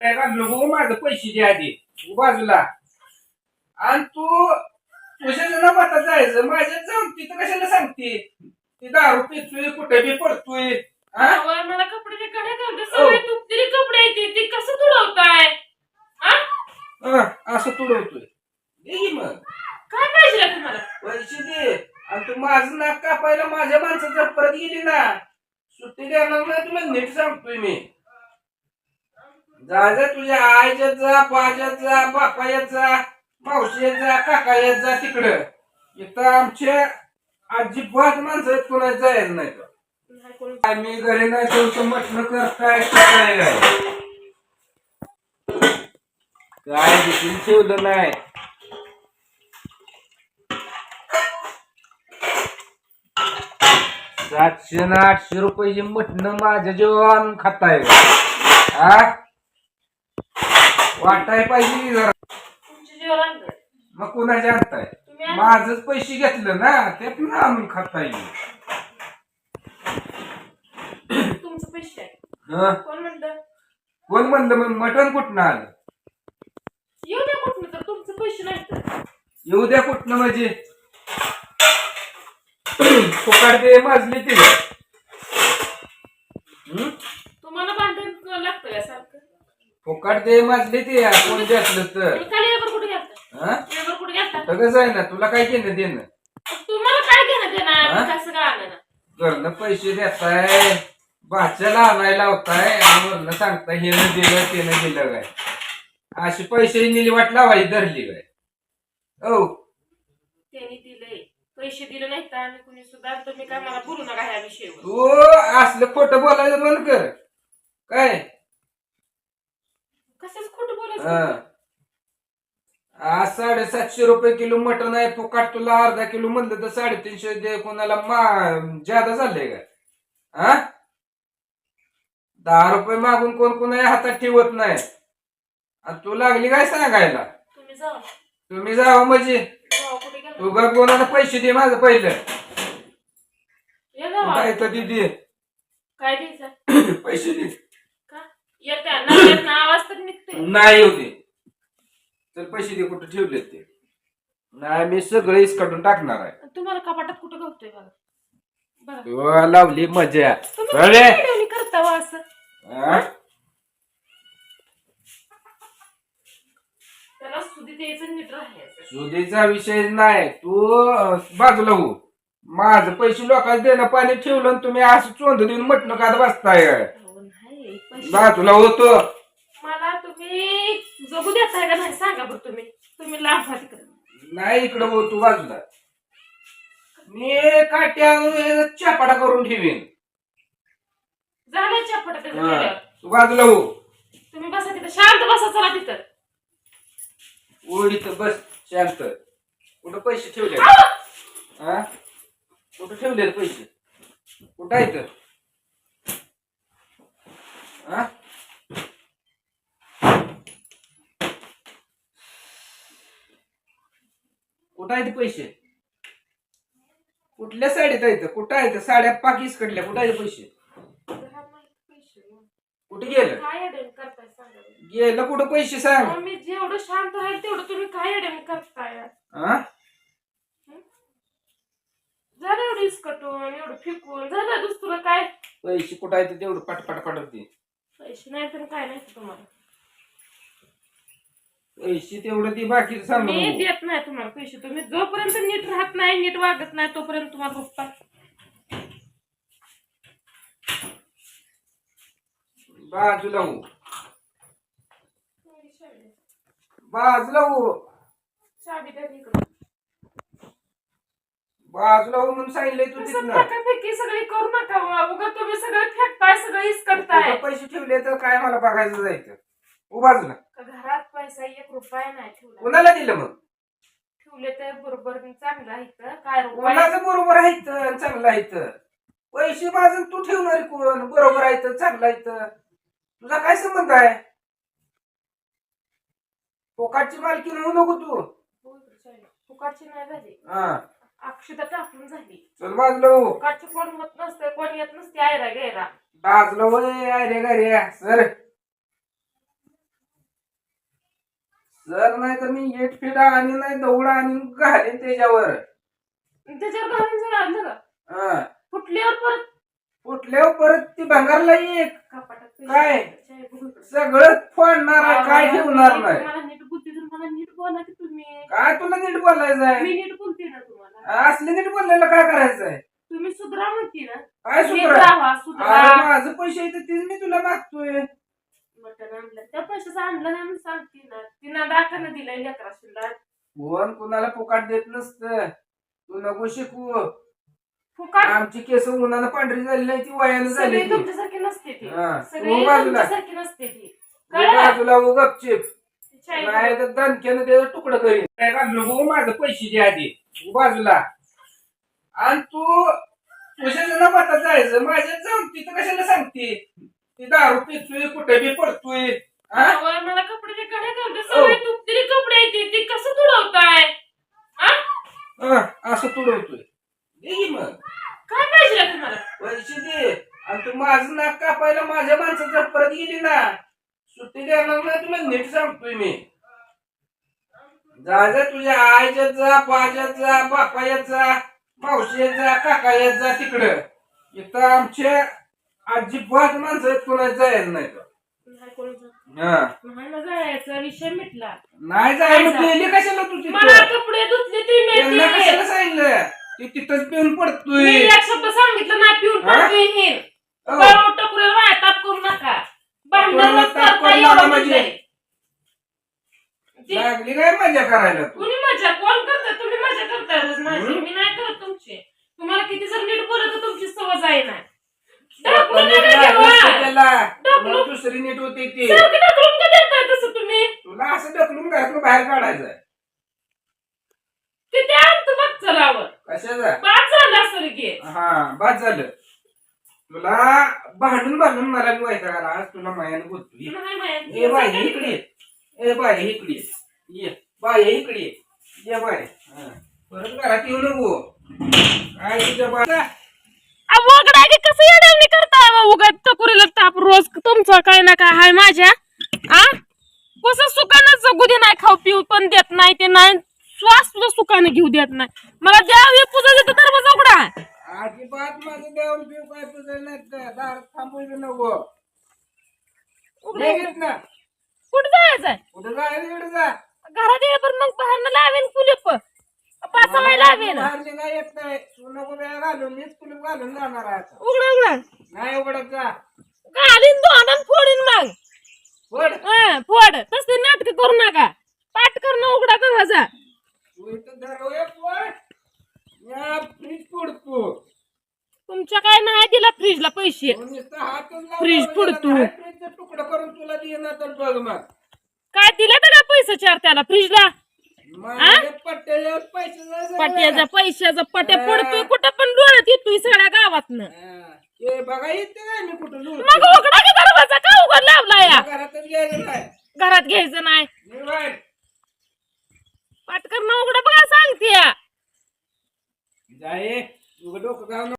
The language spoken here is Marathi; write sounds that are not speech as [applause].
काय काढलं हो माझं पैसे दे आधी. बाजूला. आणि तू तुझ्या जण मतात जायचं. माझ्यात जाऊन तिथं कशाला सांगते? ती दारू पितोय कुठे बी पडतोय. हा? अहो, मला कपड्याचे कडे करते सगळे तुटलेले कपडे येते ते कसं तुडवताय? आ? हा, असं तुडवतोय. दे की मग. काय पाहिजे तुम्हाला? पैसे दे. आणि तू माझं नाक कापायला माझ्या माणसाच्या परत गेली ना. सुट्टी देणार नाही तुला नीट सांगतोय मी. जा जा तुझ्या आईच्यात जा पाच्यात जा बापायात जा मावशीयात जा काकायात जा तिकडं. इथं आमच्या अजिबात माणसं आहेत कोणाच जायचं नाही मी घरी नाही तुमचं म्हटलं करताय काय काय? देखील ठेवलं नाही? सातशे ना आठशे रुपयाची मटण माझ्या जेवण खाताय. हा वाटाय पाहिजे जरा. मग कुणाचे आणताय. माझच पैसे घेतलं ना त्यात ना आणून खाता येईल तुमचं पैसे आहे. हं? कोण म्हणलं मग? मटण कुठनं आलं? येऊ द्या कुठलं तर तुमचं पैसे नाही येऊ द्या कुठनं म्हणजे? फुकाट दे माजली तिला? तुम्हाला भांडण लागतं का सारखं? फुकाट दे माजली ती कोण दे असलं तर. तुम्ही खाली लेबर कुठे घालता हं? लेबर कुठे घालता सगळंच आहे ना तुला काय घेणं देणं? तुम्हाला काय घेणं देणार? कसं काय आलं ना घरनं पैसे देताय भाच्याला आणायला होताय आणि वरनं सांगताय हे न दिलं ते न दिलं काय? अशी पैसे नेली वाट लावायची धरली काय? हो त्यांनी पैसे दिले नाहीत तर आणि कुणी सुद्धा तुम्ही काय मला बोलू नका ह्या विषयावर. तू असलं खोटं बोलायचं बंद कर. काय? कसंच खोटं बोलायचं? हं. आज साडेसातशे रुपये किलो मटण आहे फुकाट तुला अर्धा किलो म्हणलं तर साडेतीनशे दे कोणाला मा ज्यादा झालंय का? हा दहा रुपये मागून कोण कोणा हातात ठेवत नाही. आणि तू लागली काय सांगायला? तुम्ही जावा. तुम्ही जावं म्हणजे. जावा कुठे गेला? तू गा कोणाला पैसे दे माझं पहिलं. ये जावा. काय तर दे. काय द्यायचं? [coughs] पैसे दे. येत्या ना ना आवाज तर निघते नाही होते. तर पैसे दे कुठे ठेवलेत ते? नाही मी सगळं इसकडून टाकणार आहे. तुम्हाला कपाटात कुठं गवतोय बघा? बघा. वा, लावली मजा. तुम्ही अरे! किती वेळेला करता हो असं? हा? त्याला सुधी द्यायचं नीट राहायचं. सुधीचा विषय नाही. तू अं, बाजूला हो. माझं पैसे लोकांना देणं पाणी ठेवलं आणि तुम्ही असं चोंद देऊन म्हटलं का बसताय. पैसे होतो मला तुम्ही जगू देताय का नाही सांगा बरं तुम्ही. तुम्ही लांब व्हा तिकडे. नाही इकडं हो तू बाजूला. मी काट्या चापाडा करून ठेवीन. झालं चपट त्याचं हा. तू बाजूला हो. तुम्ही बसा तिथं. शांत बसा चला तिथं. ओ इथं बस शांत. कुठं पैसे ठेवले? हा कुठं ठेवले पैसे? कुठं आहेत हा? कुठं आहेत पैसे? कुठल्या साडीत आहेत? कुठं आहेत? साड्या पाकीस कडल्या. कुठं आहेत पैसे? कुठे गेलं? काय अडेल करताय सांगा बरं. गेलं कुठं पैसे सांग. मी जेवढं शांत राहील तेवढं तुम्ही काय अडेल करताय? हा? झालं एवढं इसकटून एवढं फिकून झालं दुसरं काय? पैसे कुठं आहेत तेवढं पटपट पटत पैसे नाही तर काय नाही तुम्हाला. पैसे तेवढं ती बाकी सांग मी. देत नाही तुम्हाला पैसे. तुम्ही जोपर्यंत नीट राहत नाही नीट वागत नाही तोपर्यंत तुम्हाला रुपा बाजूला हो बाजूला हो चाबी द्या इकडं. बाजूला हो म्हणून सांगितलंय तू असं तिथनं. फेकाफेकी सगळी करू नका उगा तुम्ही सगळं फेकताय सगळं कुठं पैसे ठेवले तर काय मला बघायचं जायचं? हो का घरात पैसा एक रुपया नाही ठेवला. कोणाला दिलं मग? ठेवले तर बरोबर चांगलं आहे इथं. काय रुपया? कोणाचं बरोबर आहे चांगलं आहे इथं. पैसे माझं तू ठेवणार कोण? बरोबर आहे इथं, चांगलं आहे इथं. तुझा काय संबंध आहे? पोकाटची मालकी म्हणू नको तू. फुकाटची नाही झाली. हा. अक्षता टाकून झाली. चल बाजूला हो. फुकाटची कोण होत नसतं कोण येत नसते आयरा बाजूला हो अरे रे सर जर नाही तर मी एट फिट आणि नाही दौडा आणि घालीन त्याच्यावर. त्याच्यावर घालून जर आणलं का हा. फुटल्यावर परत. फुटल्यावर परत ती भंगारला एक. कपाटात काय? सगळं फोडणार आहे, काय ठेवणार नाही. मला नीट बुद्धी तर मला नीट बोला की तुम्ही. काय तुला नीट बोलायचं आहे मी नीट असले नीट बोललेलं काय करायचं आहे तुम्ही सुधरा म्हणते ना. काय नीट सुधरा? राहा अरे सुधरा माझं पैसे येते तेच मी तुला मागतोय. मटण आणलं. त्या पैशाचं आणलं नाही म्हणून सांगते ना. तिनं दाखवणं दिलंय लेकराशीला. कोण? कुणाला फुकाट देत नसतं. तू नको शिकू. फुकाट? आमची केस उन्हानं पांढरी झाली नाही ती वयानं झाली सगळी ती. तुमच्यासारखी नसते ती. हा, सगळी. तुमच्यासारखी नसते ती. कळलं? बाजूला हो गपचिप चाय नाही तर दणक्यानं त्याचं तुकडं करीन. काय घालू नको माझं पैसे दे आधी. बाजूला. आणि तू तुझ्या जण मतात जायचं माझ्यात जाऊन तिथं कशाला सांगते? ती दारू पितोय कुठे बी पडतोय हा? अहो, मला कपडे कडे करते सगळे तुटलेले कपडे येते ते कसं तुडवताय? हा? हा, असं तुडवतोय. दे की मग. काय पाहिजे तुम्हाला? पैसे दे. आणि तू माझं नाक कापायला माझ्या माणसाच्या परत गेली ना. सुट्टी देणार नाही तुला नीट सांगतोय मी. जा तुझ्या आईच्यात जा पाच्यात जा बापायात जा मावशीयात जा काकायात जा तिकडं इथं आमच्या अजिबात माणसं कोणाला जायचं नाही तर. नाही कोणाचं- हा. ना जायचा विषय मिटला नाही जाय मग गेली कशाला तू मला तिथं कपडे धुतले ते त्यांना कशाला सांगितलं ती तिथंच पिऊन मी पडतोय एक शब्द सांगितलं नाही पिऊन हा? पडतोय हे हो. वाया ताप करू नका टकुऱ्याला भांडण ताप करता करू एवढं नका म्हणजे? म्हणजे. लागली काय मजा करायला तू? कुणी मजा कोण करता? तुम्ही मजा करताय रोज माझी. मी नाही करत तुमची. तुम्हाला किती जर नीट बोलत तर तुमची सवय नाही. नीट ढकलून नका. त्याला. दुसरी नीट होती ती. सारखं ढकलून का देताय तसं तुम्ही? तुला असं ढकलून घरातून बाहेर काढायचं ते त्या तुम्हाला चलावर. कशाचं? बाद झालं असेल की. हा बाद झालं. तुला भांडून भांडून मला बी व्हायचा आज तुला मायाने बोलतो नाही बाय इकडे ये. ए बाय इकडे. ये. ये बाय इकडे. ये. हा. परत घरात येऊ नको. काय तुझ्या बा वगडा की कसं येड्याने करताय मग उगाच टकुरीला ताप रोज तुमचं काय ना काय हाय माझ्या. आ? कसं सुखानं जगू दे नाही खाऊ पिऊ पण देत नाही ते नाही. श्वास सुद्धा सुखानं घेऊ देत नाही. मला द्यावी पूजा देतो दरवाजा उघडा. अजिबात माझं देऊन पिऊ काय तुझं नाही. थांबवलं नको. उघडा. ना. कुठं कुठं जायचं इकडे जा घरात ये पण मग बाहेरनं लावेन कुलीप. पाचवाय लावेन. बाहेर निघा येत नाही. तू नको वेळ घालून मीच कुलूप घालून जाणार आहे आता. उघडा उघडा. नाही उघडत जा. घालीन दोन फोडीन मग. वड हं, फोड. तसले नाटक करू नका. पाठ करणं उघडा दरवाजा तू इथं धरवूया पोर या फ्रीज फोडतो तुमच्या काय नाही दिला फ्रीजला पैसे. तू नुसतं हातच लावला फ्रीज म्हणजे फोडतो. नाही तुकडं करून तुला देणार तर बघ मग? काय दिलं का पैसे चार त्याला? फ्रीजला? माझ्या पैसे पट्याचा पैशाचा पट्या पडतोय. कुठं पण डोळ्यात येतोय सगळ्या गावातनं. हा. हे बघा येते काय मी कुठं लुटतो. मग उघडा की दरवाजा? का उघड लावला या? घरातच घरात घ्यायचं नाही. पाठ करणं उघडा बघा सांगते डोकं घालून.